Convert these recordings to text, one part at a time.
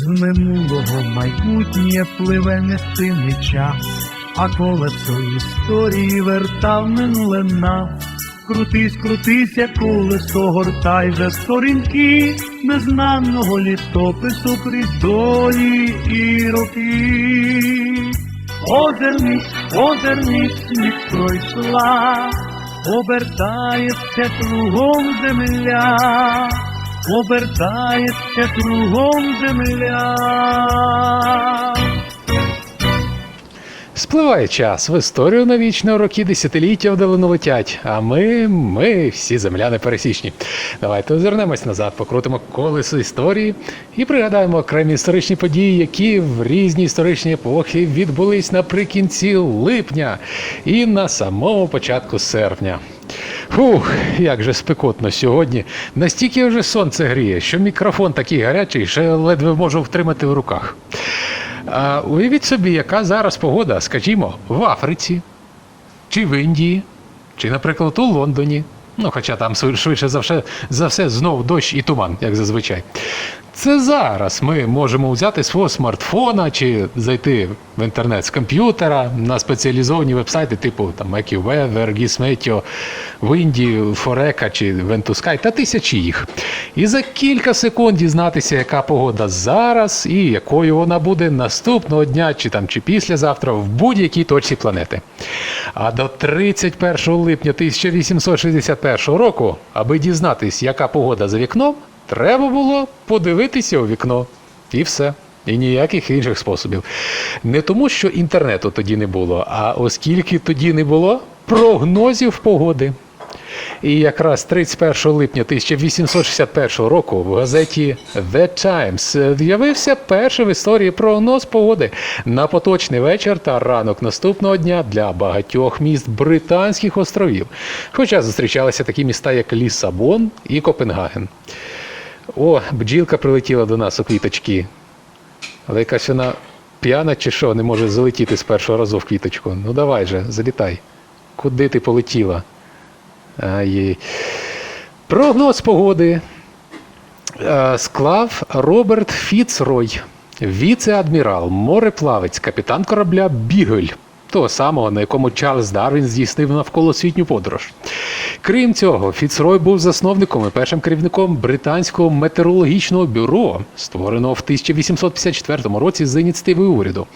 З минулого майбутнє пливе нестимний час, а колесо історії верта в минуле нас. Крутись, крутись, як колесо, гортай же сторінки незнаного літопису долі і роки. Озирнись, озирнись, ніч пройшла, обертається кругом земля, обертається кругом земля. Спливає час в історію навічно роки десятиліття вдалину летять. А ми, ми всі земляни пересічні. Давайте озирнемось назад, покрутимо колесо історії і пригадаємо окремі історичні події, які в різні історичні епохи відбулись наприкінці липня і на самому початку серпня. Фух, як же спекотно сьогодні. Настільки вже сонце гріє, що мікрофон такий гарячий, що ледве можу втримати в руках. А уявіть собі, яка зараз погода, скажімо, в Африці, чи в Індії, чи, наприклад, у Лондоні. Ну, хоча там швидше за все, за все знов дощ і туман, як зазвичай. Це зараз ми можемо взяти свого смартфона чи зайти в інтернет з комп'ютера на спеціалізовані вебсайти, типу там AccuWeather, Gizmeteo, Windy, Foreca чи Ventusky, та тисячі їх. І за кілька секунд дізнатися, яка погода зараз і якою вона буде наступного дня, чи там чи післязавтра в будь-якій точці планети. А до 31 липня 1861 року, аби дізнатись, яка погода за вікном, треба було подивитися у вікно. І все. І ніяких інших способів. Не тому, що інтернету тоді не було, а оскільки тоді не було прогнозів погоди. І якраз 31 липня 1861 року в газеті The Times з'явився перший в історії прогноз погоди на поточний вечір та ранок наступного дня для багатьох міст Британських островів. Хоча зустрічалися такі міста, як Лісабон і Копенгаген. О, бджілка прилетіла до нас у квіточки. Але якась вона п'яна чи що, не може залетіти з першого разу в квіточку. Ну давай же, залітай. Куди ти полетіла? Ай. Прогноз погоди е, склав Роберт Фіцрой, віце-адмірал, мореплавець, капітан корабля Бігель, того самого, на якому Чарльз Дарвін здійснив навколосвітню подорож. Крім цього, Фіцрой був засновником і першим керівником британського метеорологічного бюро, створеного в 1854 році за ініціативи уряду.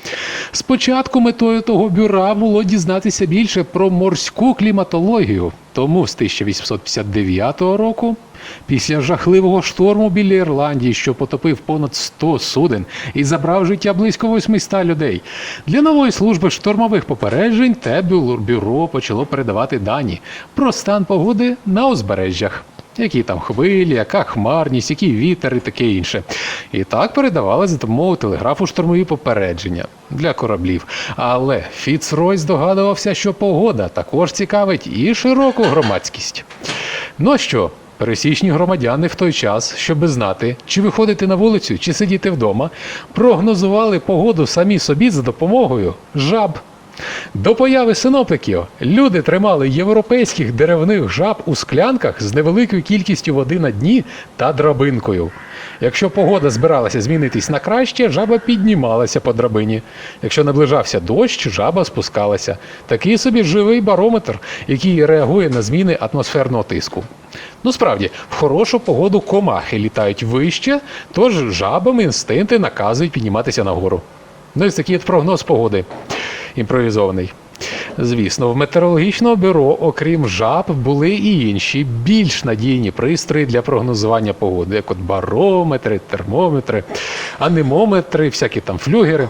Спочатку метою того бюра було дізнатися більше про морську кліматологію. Тому з 1859 року, після жахливого шторму біля Ірландії, що потопив понад 100 суден і забрав життя близько 800 людей, для нової служби штормових попереджень те бюро- почало передавати дані про стан погоди на узбережжях. Які там хвилі, яка хмарність, який вітер і таке інше. І так передавали за допомогою телеграфу штормові попередження для кораблів. Але Фіцрой здогадувався, що погода також цікавить і широку громадськість. Ну що, пересічні громадяни в той час, щоб знати, чи виходити на вулицю, чи сидіти вдома, прогнозували погоду самі собі за допомогою жаб. До появи синоптиків люди тримали європейських деревних жаб у склянках з невеликою кількістю води на дні та драбинкою. Якщо погода збиралася змінитись на краще, жаба піднімалася по драбині. Якщо наближався дощ, жаба спускалася. Такий собі живий барометр, який реагує на зміни атмосферного тиску. Ну справді, в хорошу погоду комахи літають вище, тож жабам інстинкти наказують підніматися нагору. Ну і такий от прогноз погоди імпровізований. Звісно, в метеорологічного бюро, окрім жаб, були і інші більш надійні пристрої для прогнозування погоди, як от барометри, термометри, анемометри, всякі там флюгери.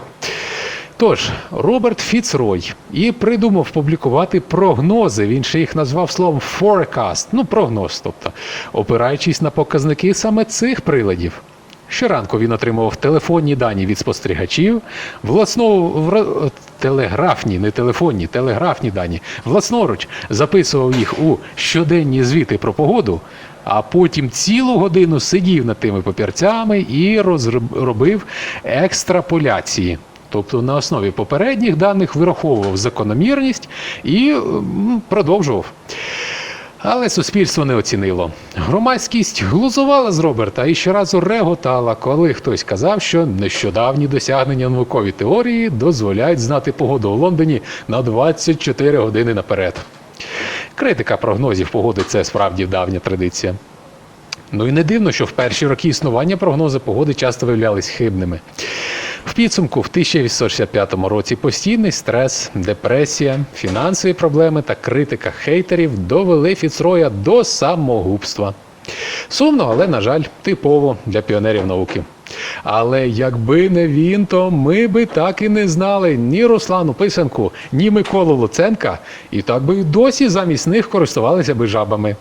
Тож, Роберт Фіцрой і придумав публікувати прогнози. Він ще їх назвав словом forecast, ну прогноз, тобто, опираючись на показники саме цих приладів. Щоранку він отримував телефонні дані від спостерігачів, власноруч телеграфні, не телефонні, телеграфні дані, власноруч записував їх у щоденні звіти про погоду, а потім цілу годину сидів над тими папірцями і розробив екстраполяції. Тобто на основі попередніх даних вираховував закономірність і продовжував. Але суспільство не оцінило. Громадськість глузувала з Роберта і щоразу реготала, коли хтось казав, що нещодавні досягнення наукової теорії дозволяють знати погоду у Лондоні на 24 години наперед. Критика прогнозів погоди це справді давня традиція. Ну і не дивно, що в перші роки існування прогнози погоди часто виявлялись хибними. В підсумку в 1865 році постійний стрес, депресія, фінансові проблеми та критика хейтерів довели Фіцроя до самогубства. Сумно, але, на жаль, типово для піонерів науки. Але якби не він, то ми би так і не знали ні Руслану Писанку, ні Миколу Луценка, і так би досі замість них користувалися би жабами.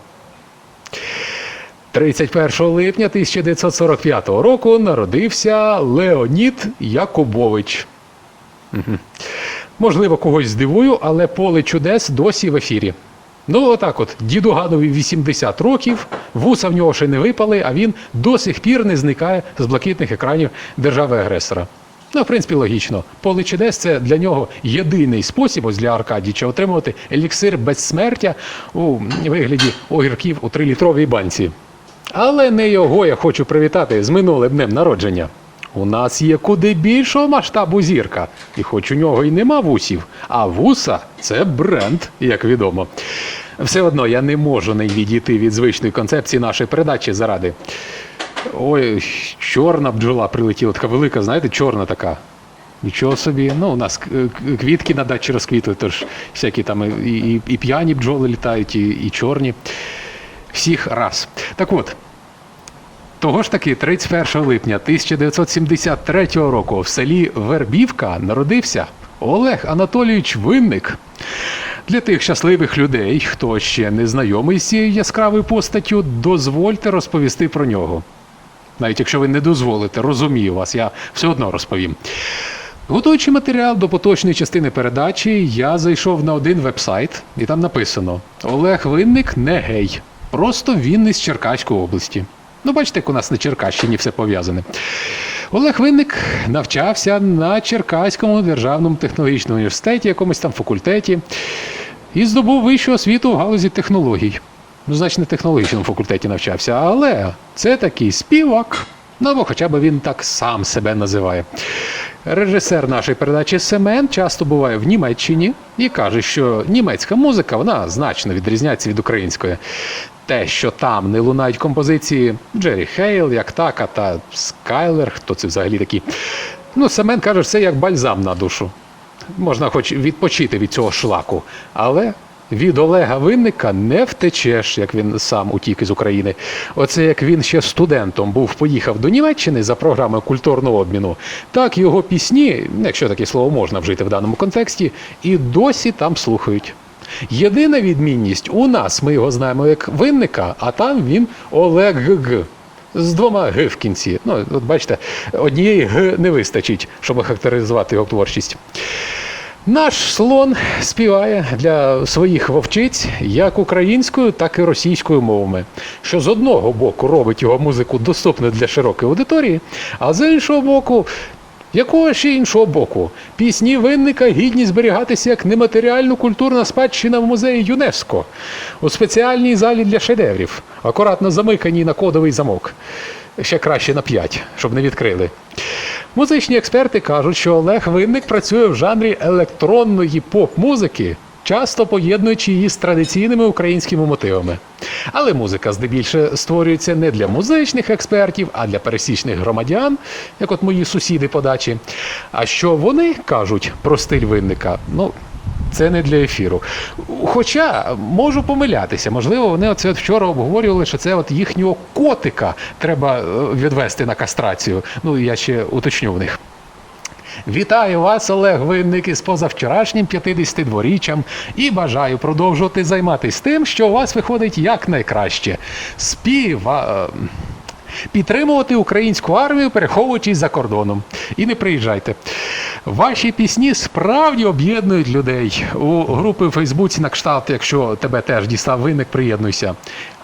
31 липня 1945 року народився Леонід Якубович. Мгм. Можливо, когось здивую, але поле чудес досі в ефірі. Ну, отак от, діду Гадові 80 років, вуса в нього ще не випали, а він до сих пір не зникає з блакитних екранів держави-агресора. Ну, в принципі, логічно. Поле чудес це для нього єдиний спосіб ось для Аркадіча отримувати еліксир безсмертя у вигляді огірків у трилітровій банці. Але не його я хочу привітати з минулим днем народження. У нас є куди більшого масштабу зірка, і хоч у нього й нема вусів, а вуса це бренд, як відомо. Все одно я не можу не відійти від звичної концепції нашої передачі заради. Ой, чорна бджола прилетіла, така велика, знаєте, чорна така. Нічого собі. Ну, у нас квітки на дачі розквітли, тож всякі там і, і, і п'яні бджоли літають, і, і чорні. Всіх раз. Так от, того ж таки, 31 липня 1973 року в селі Вербівка народився Олег Анатолійович Винник. Для тих щасливих людей, хто ще не знайомий з цією яскравою постаттю, дозвольте розповісти про нього. Навіть якщо ви не дозволите, розумію вас, я все одно розповім. Готуючи матеріал до поточної частини передачі, я зайшов на один вебсайт, і там написано: Олег Винник не гей. Просто він із Черкаської області. Ну, бачите, як у нас на Черкащині все пов'язане. Олег Винник навчався на Черкаському державному технологічному університеті, якомусь там факультеті, і здобув вищу освіту в галузі технологій. Ну, значить, на технологічному факультеті навчався, але це такий співак. Ну, або хоча б він так сам себе називає. Режисер нашої передачі Семен часто буває в Німеччині і каже, що німецька музика вона значно відрізняється від української. Те, що там не лунають композиції Джері Хейл, як така та Скайлер, хто це взагалі такі. Ну, Семен каже, це як бальзам на душу. Можна хоч відпочити від цього шлаку, але від Олега Винника не втечеш, як він сам утік із України. Оце як він ще студентом був, поїхав до Німеччини за програмою культурного обміну, так його пісні, якщо таке слово можна вжити в даному контексті, і досі там слухають. Єдина відмінність у нас ми його знаємо як винника, а там він Олег Г. З двома Г в кінці. Ну, от бачите, однієї Г не вистачить, щоб характеризувати його творчість. Наш слон співає для своїх вовчиць як українською, так і російською мовами, що з одного боку робить його музику доступною для широкої аудиторії, а з іншого боку, якого ще іншого боку, пісні винника гідні зберігатися як нематеріальну культурна спадщина в музеї ЮНЕСКО у спеціальній залі для шедеврів, акуратно замиканій на кодовий замок. Ще краще на п'ять, щоб не відкрили. Музичні експерти кажуть, що Олег Винник працює в жанрі електронної поп-музики, часто поєднуючи її з традиційними українськими мотивами. Але музика здебільше створюється не для музичних експертів, а для пересічних громадян, як от мої сусіди по дачі. А що вони кажуть про стиль винника? Ну, це не для ефіру. Хоча можу помилятися, можливо, вони оце от вчора обговорювали, що це от їхнього котика треба е, відвести на кастрацію. Ну, я ще уточню в них. Вітаю вас, Олег Винник, із позавчорашнім 50-дворіччям і бажаю продовжувати займатися тим, що у вас виходить якнайкраще. Співа. Підтримувати українську армію, переховуючись за кордоном. І не приїжджайте. Ваші пісні справді об'єднують людей. У групи в Фейсбуці на кшталт, якщо тебе теж дістав виник, приєднуйся.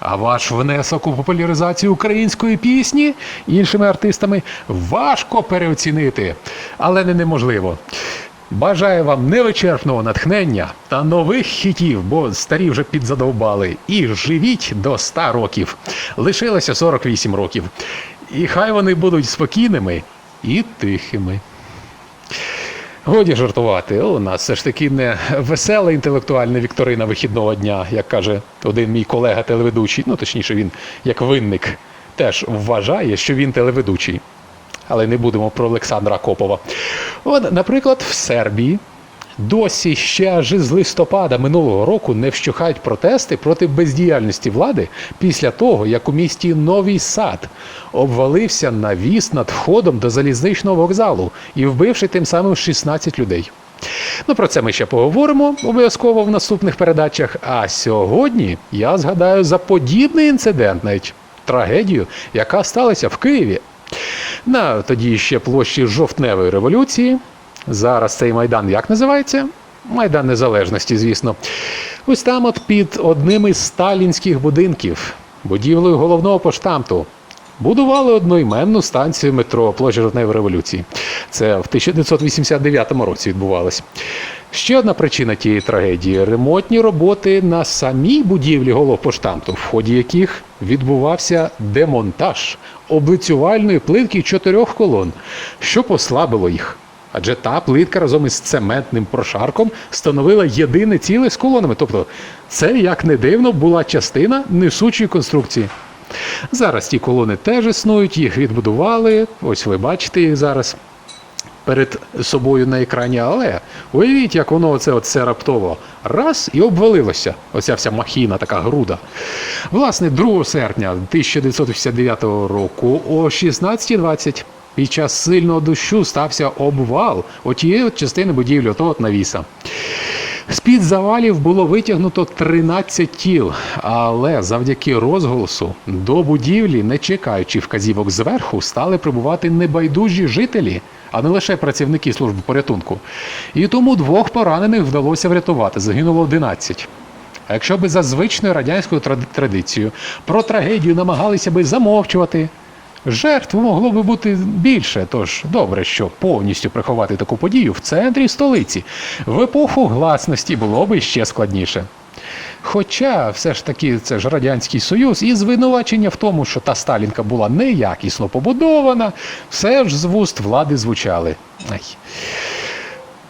А ваш внесок у популяризацію української пісні іншими артистами важко переоцінити, але не неможливо. Бажаю вам невичерпного натхнення та нових хітів, бо старі вже підзадовбали. І живіть до 100 років. Лишилося 48 років. І хай вони будуть спокійними і тихими. Годі жартувати. У нас все ж таки не весела інтелектуальна вікторина вихідного дня, як каже один мій колега телеведучий. Ну, точніше, він як винник теж вважає, що він телеведучий. Але не будемо про Олександра Копова. От, наприклад, в Сербії досі ще аж з листопада минулого року не вщухають протести проти бездіяльності влади після того, як у місті Новий Сад обвалився навіс над входом до залізничного вокзалу і вбивши тим самим 16 людей. Ну, про це ми ще поговоримо обов'язково в наступних передачах. А сьогодні я згадаю за подібний інцидент, навіть трагедію, яка сталася в Києві. На тоді ще площі жовтневої революції. Зараз цей майдан як називається? Майдан Незалежності, звісно. Ось там, от під одним із сталінських будинків, будівлею головного поштамту, будували одноіменну станцію метро площа жовтневої революції. Це в 1989 році відбувалось. Ще одна причина тієї трагедії ремонтні роботи на самій будівлі головпоштамту, в ході яких відбувався демонтаж облицювальної плитки чотирьох колон, що послабило їх. Адже та плитка разом із цементним прошарком становила єдине ціле з колонами. Тобто, це, як не дивно, була частина несучої конструкції. Зараз ті колони теж існують, їх відбудували. Ось ви бачите їх зараз перед собою на екрані, але уявіть, як воно оце, оце раптово раз і обвалилося. Оця вся махіна, така груда. Власне, 2 серпня 1989 року о 16.20 під час сильного дощу стався обвал отієї от частини будівлі, отого от навіса. З-під завалів було витягнуто 13 тіл, але завдяки розголосу до будівлі, не чекаючи вказівок зверху, стали прибувати небайдужі жителі, а не лише працівники служби порятунку. І тому двох поранених вдалося врятувати. Загинуло 11. А якщо би за звичною радянською традицією про трагедію намагалися би замовчувати, жертв могло би бути більше. Тож добре, що повністю приховати таку подію в центрі столиці. В епоху гласності було би ще складніше. Хоча все ж таки це ж Радянський Союз, і звинувачення в тому, що та Сталінка була неякісно побудована, все ж з вуст влади звучали. Ай.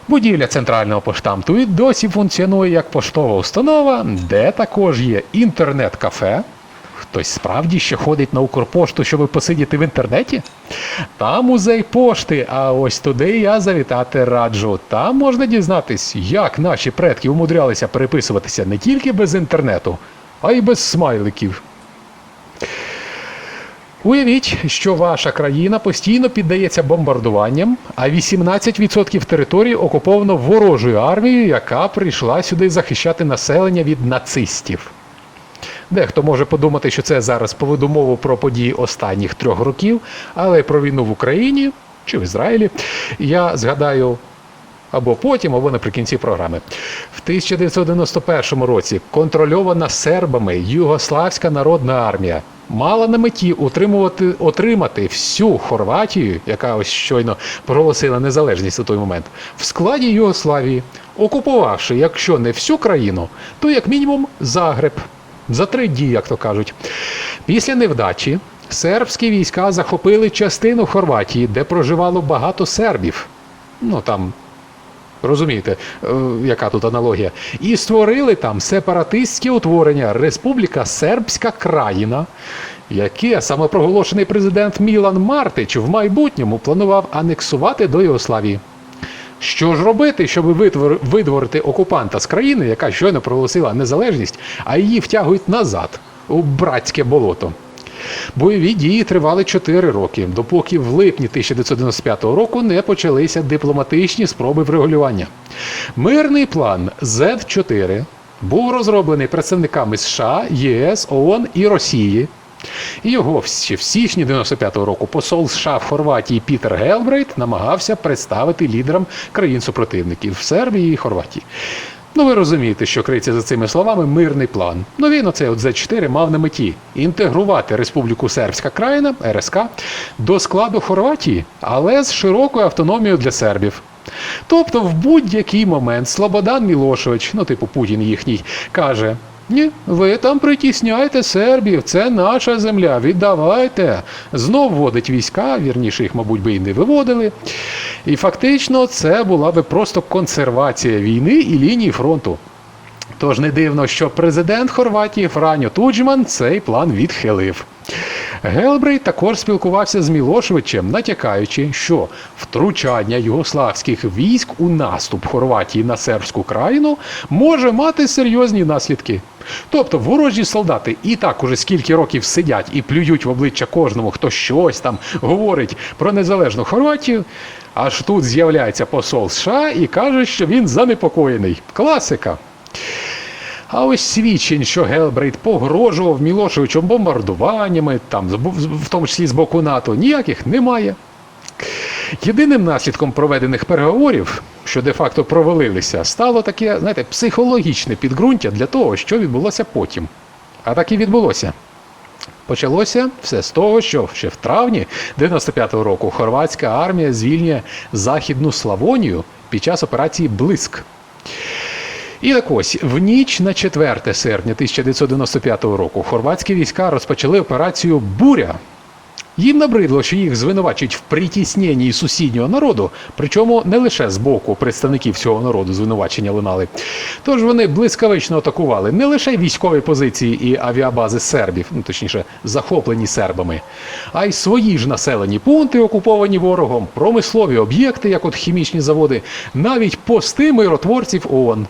Будівля центрального поштамту і досі функціонує як поштова установа, де також є інтернет-кафе. Хтось справді ще ходить на Укрпошту, щоб посидіти в інтернеті? Там музей пошти, а ось туди я завітати раджу. Там можна дізнатись, як наші предки умудрялися переписуватися не тільки без інтернету, а й без смайликів. Уявіть, що ваша країна постійно піддається бомбардуванням, а 18% території окуповано ворожою армією, яка прийшла сюди захищати населення від нацистів. Дехто може подумати, що це зараз поведу мову про події останніх трьох років, але про війну в Україні чи в Ізраїлі я згадаю або потім, або наприкінці програми. В 1991 році контрольована сербами Югославська народна армія мала на меті утримувати, отримати всю Хорватію, яка ось щойно проголосила незалежність у той момент, в складі Югославії, окупувавши, якщо не всю країну, то як мінімум Загреб. За три дні, як то кажуть. Після невдачі сербські війська захопили частину Хорватії, де проживало багато сербів. Ну там Розумієте, е, яка тут аналогія? І створили там сепаратистське утворення Республіка Сербська країна, яке самопроголошений президент Мілан Мартич в майбутньому планував анексувати до Єгославії. Що ж робити, щоб видворити окупанта з країни, яка щойно проголосила незалежність, а її втягують назад у братське болото? Бойові дії тривали 4 роки, допоки в липні 1995 року не почалися дипломатичні спроби врегулювання. Мирний план Z4 був розроблений представниками США, ЄС, ООН і Росії. І його ще в січні 95-го року посол США в Хорватії Пітер Гелбрейт намагався представити лідерам країн-супротивників в Сербії і Хорватії. Ну, ви розумієте, що криється за цими словами мирний план. Ну він оцей от З4 мав на меті інтегрувати Республіку Сербська країна РСК до складу Хорватії, але з широкою автономією для сербів. Тобто в будь-який момент Слободан Мілошевич, ну типу Путін їхній, каже: ні, ви там притісняйте сербів, це наша земля, віддавайте. Знов вводить війська, вірніше їх, мабуть, би і не виводили. І фактично це була би просто консервація війни і лінії фронту. Тож не дивно, що президент Хорватії Франьо Туджман цей план відхилив. Гелбрейт також спілкувався з Мілошевичем, натякаючи, що втручання югославських військ у наступ Хорватії на сербську країну може мати серйозні наслідки. Тобто ворожі солдати і так уже скільки років сидять і плюють в обличчя кожному, хто щось там говорить про незалежну Хорватію. Аж тут з'являється посол США і каже, що він занепокоєний. Класика. А ось свідчень, що Гелбрейт погрожував Мілошевичем бомбардуваннями, там, в тому числі з боку НАТО, ніяких немає. Єдиним наслідком проведених переговорів, що де-факто провалилися, стало таке, знаєте, психологічне підґрунтя для того, що відбулося потім. А так і відбулося. Почалося все з того, що ще в травні 95-го року хорватська армія звільняє Західну Славонію під час операції Блиск. І так ось, в ніч на 4 серпня 1995 року хорватські війська розпочали операцію Буря. Їм набридло, що їх звинувачують в притісненні сусіднього народу, причому не лише з боку представників цього народу звинувачення лунали. Тож вони блискавично атакували не лише військові позиції і авіабази сербів, ну точніше, захоплені сербами, а й свої ж населені пункти, окуповані ворогом, промислові об'єкти, як от хімічні заводи, навіть пости миротворців ООН.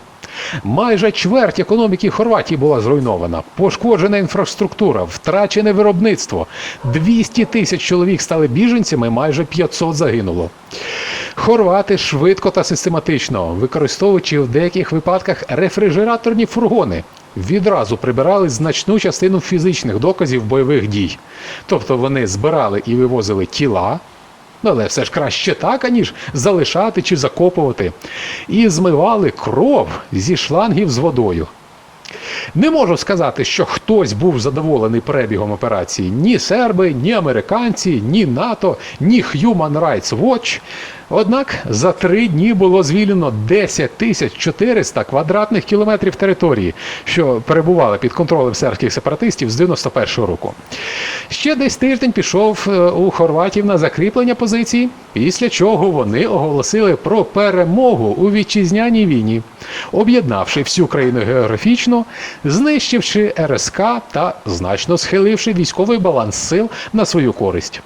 Майже чверть економіки Хорватії була зруйнована, пошкоджена інфраструктура, втрачене виробництво. 200 тисяч чоловік стали біженцями, майже 500 загинуло. Хорвати швидко та систематично, використовуючи в деяких випадках рефрижераторні фургони, відразу прибирали значну частину фізичних доказів бойових дій. Тобто вони збирали і вивозили тіла, але все ж краще так, аніж залишати чи закопувати. І змивали кров зі шлангів з водою. Не можу сказати, що хтось був задоволений перебігом операції. Ні серби, ні американці, ні НАТО, ні Human Rights Watch. Однак за три дні було звільнено 10 тисяч 400 квадратних кілометрів території, що перебували під контролем сербських сепаратистів з 91-го року. Ще десь тиждень пішов е, у хорватів на закріплення позицій, після чого вони оголосили про перемогу у вітчизняній війні, об'єднавши всю країну географічно, знищивши РСК та значно схиливши військовий баланс сил на свою користь.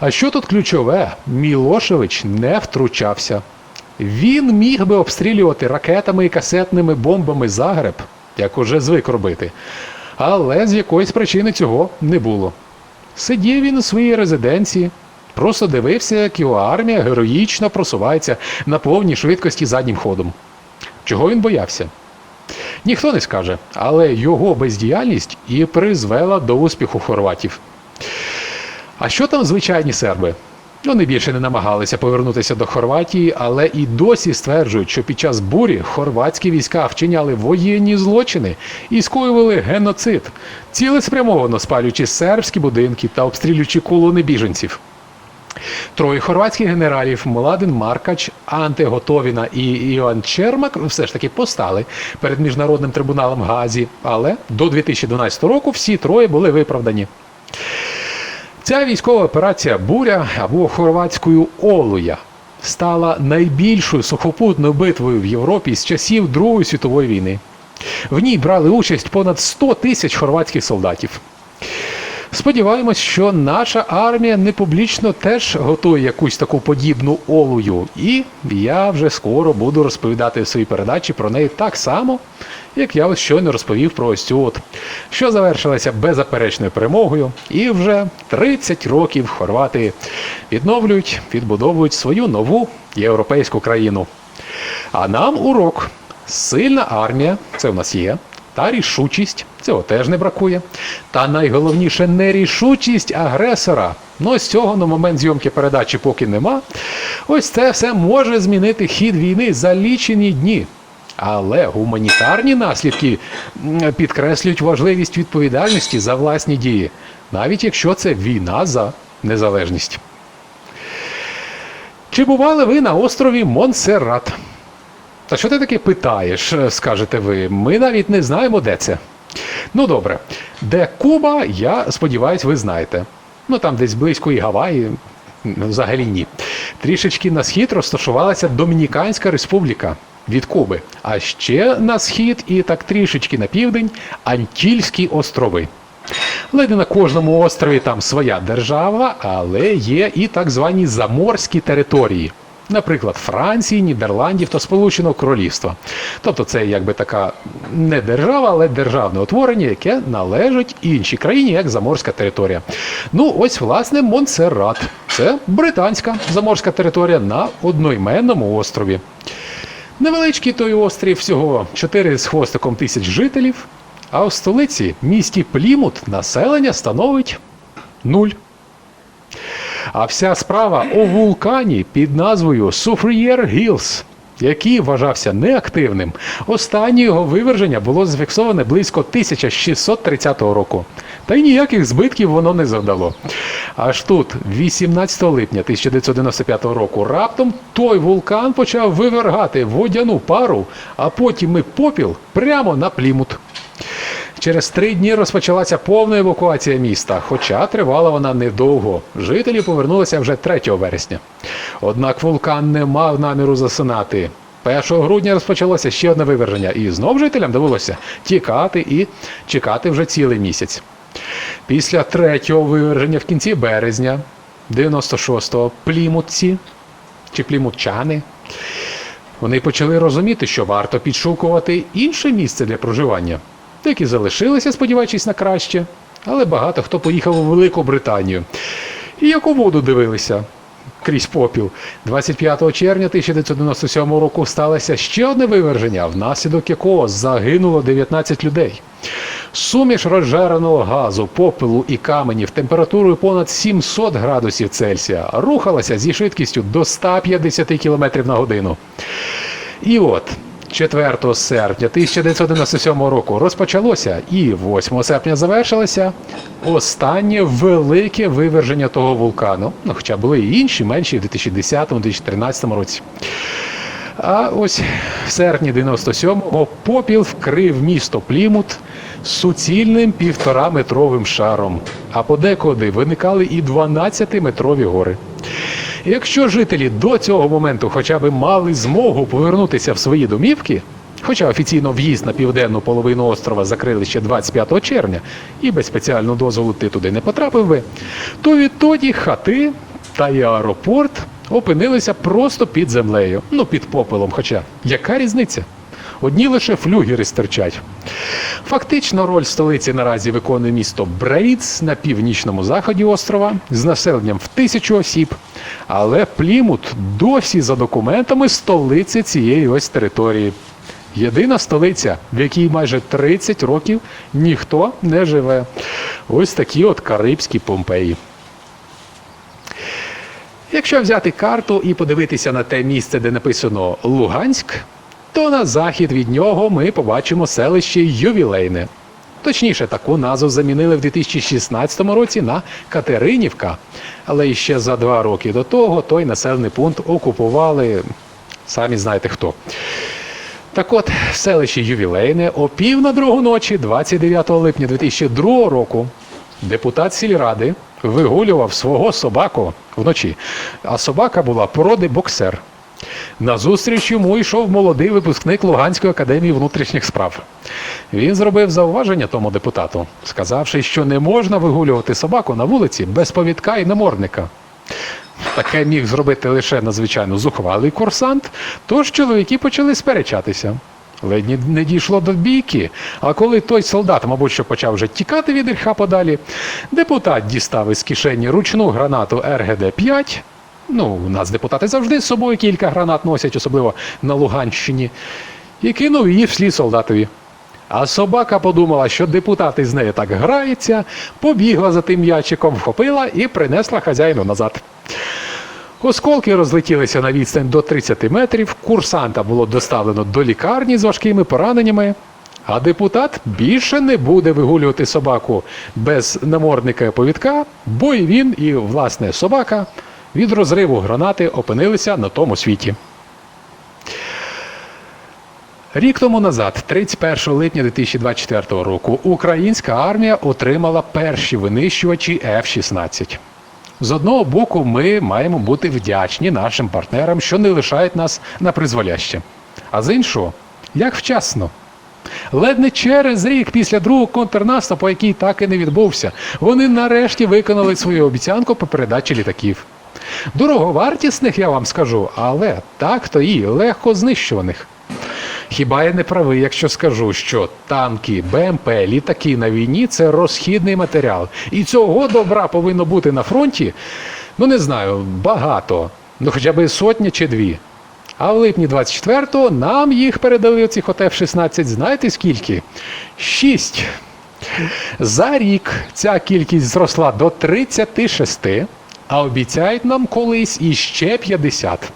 А що тут ключове? Мілошевич не втручався. Він міг би обстрілювати ракетами і касетними бомбами Загреб, як уже звик робити. Але з якоїсь причини цього не було. Сидів він у своїй резиденції, просто дивився, як його армія героїчно просувається на повній швидкості заднім ходом. Чого він боявся? Ніхто не скаже, але його бездіяльність і призвела до успіху хорватів. А що там звичайні серби? Вони більше не намагалися повернутися до Хорватії, але і досі стверджують, що під час бурі хорватські війська вчиняли воєнні злочини і скоювали геноцид, цілеспрямовано спалюючи сербські будинки та обстрілюючи колони біженців. Троє хорватських генералів Младен Маркач, Анте Готовіна і Іоанн Чермак все ж таки постали перед міжнародним трибуналом Газі, але до 2012 року всі троє були виправдані. Ця військова операція Буря або хорватською Олуя стала найбільшою сухопутною битвою в Європі з часів Другої світової війни. В ній брали участь понад 100 тисяч хорватських солдатів. Сподіваємось, що наша армія не публічно теж готує якусь таку подібну олую. І я вже скоро буду розповідати в своїй передачі про неї так само, як я ось щойно розповів про ось цю от, що завершилася беззаперечною перемогою, і вже 30 років хорвати відновлюють, відбудовують свою нову європейську країну. А нам урок. Сильна армія, це в нас є, та рішучість, цього теж не бракує. Та найголовніше нерішучість агресора. Ну, з цього на момент зйомки передачі поки нема. Ось це все може змінити хід війни за лічені дні. Але гуманітарні наслідки підкреслюють важливість відповідальності за власні дії, навіть якщо це війна за незалежність. Чи бували ви на острові Монсеррат? Та що ти таке питаєш, е, скажете ви? Ми навіть не знаємо, де це. Ну добре, де Куба, я сподіваюсь, ви знаєте. Ну там десь близько і Гаваї, взагалі ні. Трішечки на схід розташувалася Домініканська республіка від Куби, а ще на схід і так трішечки на південь Антільські острови. Ледь на кожному острові там своя держава, але є і так звані заморські території. Наприклад, Франції, Нідерландів та Сполученого Королівства. Тобто це якби така не держава, але державне утворення, яке належить іншій країні, як заморська територія. Ну, ось, власне, Монсеррат. Це британська заморська територія на одноіменному острові. Невеличкий той острів, всього 4 з хвостиком тисяч жителів, а у столиці, місті Плімут, населення становить нуль. А вся справа у вулкані під назвою Суфрієр Гілс, який вважався неактивним. Останнє його виверження було зафіксоване близько 1630 року. Та й ніяких збитків воно не завдало. Аж тут, 18 липня 1995 року, раптом той вулкан почав вивергати водяну пару, а потім і попіл прямо на плімут. Через три дні розпочалася повна евакуація міста, хоча тривала вона недовго. Жителі повернулися вже 3 вересня. Однак вулкан не мав наміру засинати. 1 грудня розпочалося ще одне виверження, і знов жителям довелося тікати і чекати вже цілий місяць. Після третього виверження в кінці березня 96-го плімутці чи плімутчани вони почали розуміти, що варто підшукувати інше місце для проживання. Деякі залишилися, сподіваючись на краще, але багато хто поїхав у Велику Британію. І як у воду дивилися крізь попіл. 25 червня 1997 року сталося ще одне виверження, внаслідок якого загинуло 19 людей. Суміш розжареного газу, попелу і каменів температурою понад 700 градусів Цельсія рухалася зі швидкістю до 150 км на годину. І от 4 серпня 1997 року розпочалося і 8 серпня завершилося останнє велике виверження того вулкану. Ну, хоча були і інші, менші в 2010-2013 році. А ось в серпні 97-го попіл вкрив місто Плімут суцільним півтораметровим шаром, а подекуди виникали і 12-метрові гори. Якщо жителі до цього моменту хоча б мали змогу повернутися в свої домівки, хоча офіційно в'їзд на південну половину острова закрили ще 25 червня, і без спеціального дозволу ти туди не потрапив би, то відтоді хати та й аеропорт опинилися просто під землею, ну під попелом. Хоча яка різниця? Одні лише флюгери стирчать. Фактично роль столиці наразі виконує місто Брейдс на північному заході острова з населенням в тисячу осіб. Але Плімут досі за документами столиця цієї ось території. Єдина столиця, в якій майже 30 років ніхто не живе. Ось такі от карибські Помпеї. Якщо взяти карту і подивитися на те місце, де написано Луганськ, то на захід від нього ми побачимо селище Ювілейне. Точніше, таку назву замінили в 2016 році на Катеринівка, але іще за два роки до того той населений пункт окупували самі знаєте хто. Так от, селище Ювілейне о пів на другу ночі, 29 липня 2002 року, депутат сільради вигулював свого собаку вночі, а собака була породи боксер. Назустріч йому йшов молодий випускник Луганської академії внутрішніх справ. Він зробив зауваження тому депутату, сказавши, що не можна вигулювати собаку на вулиці без повідка і намордника. Таке міг зробити лише надзвичайно зухвалий курсант, тож чоловіки почали сперечатися. Ледь не дійшло до бійки, а коли той солдат, мабуть, що почав вже тікати від гріха подалі, депутат дістав із кишені ручну гранату РГД-5. Ну, у нас депутати завжди з собою кілька гранат носять, особливо на Луганщині, і кинув її вслід солдатові. А собака подумала, що депутат із нею так грається, побігла за тим м'ячиком, вхопила і принесла хазяїну назад. Осколки розлетілися на відстань до 30 метрів, курсанта було доставлено до лікарні з важкими пораненнями, а депутат більше не буде вигулювати собаку без намордника і повідка, бо і він, і власне собака від розриву гранати опинилися на тому світі. Рік тому назад, 31 липня 2024 року, українська армія отримала перші винищувачі F-16. З одного боку, ми маємо бути вдячні нашим партнерам, що не лишають нас на призволяще. А з іншого, як вчасно. Ледь не через рік після другого контрнаступу, який так і не відбувся, вони нарешті виконали свою обіцянку по передачі літаків. Дороговартісних, я вам скажу, але так то і легко знищуваних. Хіба я не правий, якщо скажу, що танки, БМП, літаки на війні це розхідний матеріал. І цього добра повинно бути на фронті, ну не знаю, багато, ну хоча б сотня чи дві. А в липні 24-го нам їх передали оці F-16, знаєте скільки? Шість. За рік ця кількість зросла до 36, а обіцяють нам колись іще 50.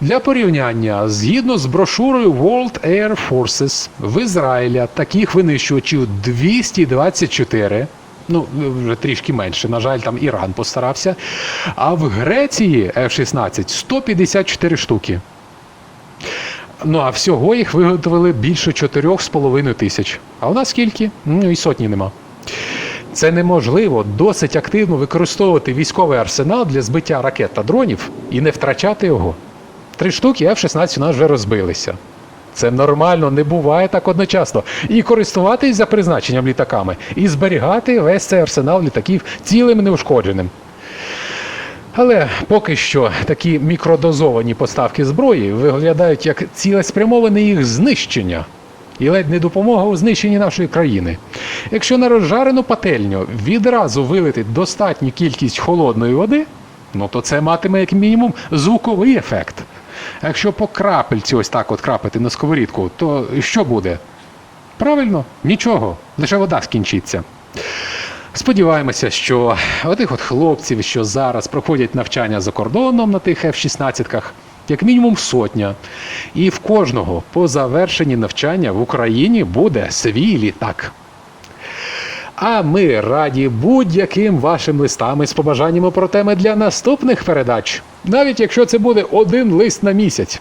Для порівняння, згідно з брошурою World Air Forces, в Ізраїля таких винищувачів 224. Ну, вже трішки менше. На жаль, там Іран постарався. А в Греції F-16 154 штуки. Ну а всього їх виготовили більше 4,5 тисяч. А у нас скільки? Ну і сотні нема. Це неможливо досить активно використовувати військовий арсенал для збиття ракет та дронів і не втрачати його. Три штуки F-16 у нас вже розбилися. Це нормально, не буває так одночасно. І користуватись за призначенням літаками, і зберігати весь цей арсенал літаків цілим і неушкодженим. Але поки що такі мікродозовані поставки зброї виглядають як цілеспрямоване їх знищення і ледь не допомога у знищенні нашої країни. Якщо на розжарену пательню відразу вилити достатню кількість холодної води, ну то це матиме як мінімум звуковий ефект. А якщо по крапельці ось так от крапати на сковорідку, то що буде? Правильно, нічого, лише вода скінчиться. Сподіваємося, що отих от хлопців, що зараз проходять навчання за кордоном на тих F-16, як мінімум сотня. І в кожного по завершенні навчання в Україні буде свій літак. А ми раді будь-яким вашим листам із побажаннями про теми для наступних передач, навіть якщо це буде один лист на місяць.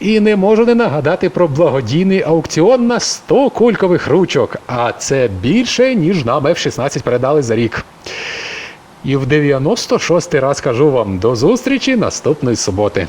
І не можу не нагадати про благодійний аукціон на 100 кулькових ручок, а це більше, ніж нам F-16 передали за рік. І в 96 раз кажу вам до зустрічі наступної суботи.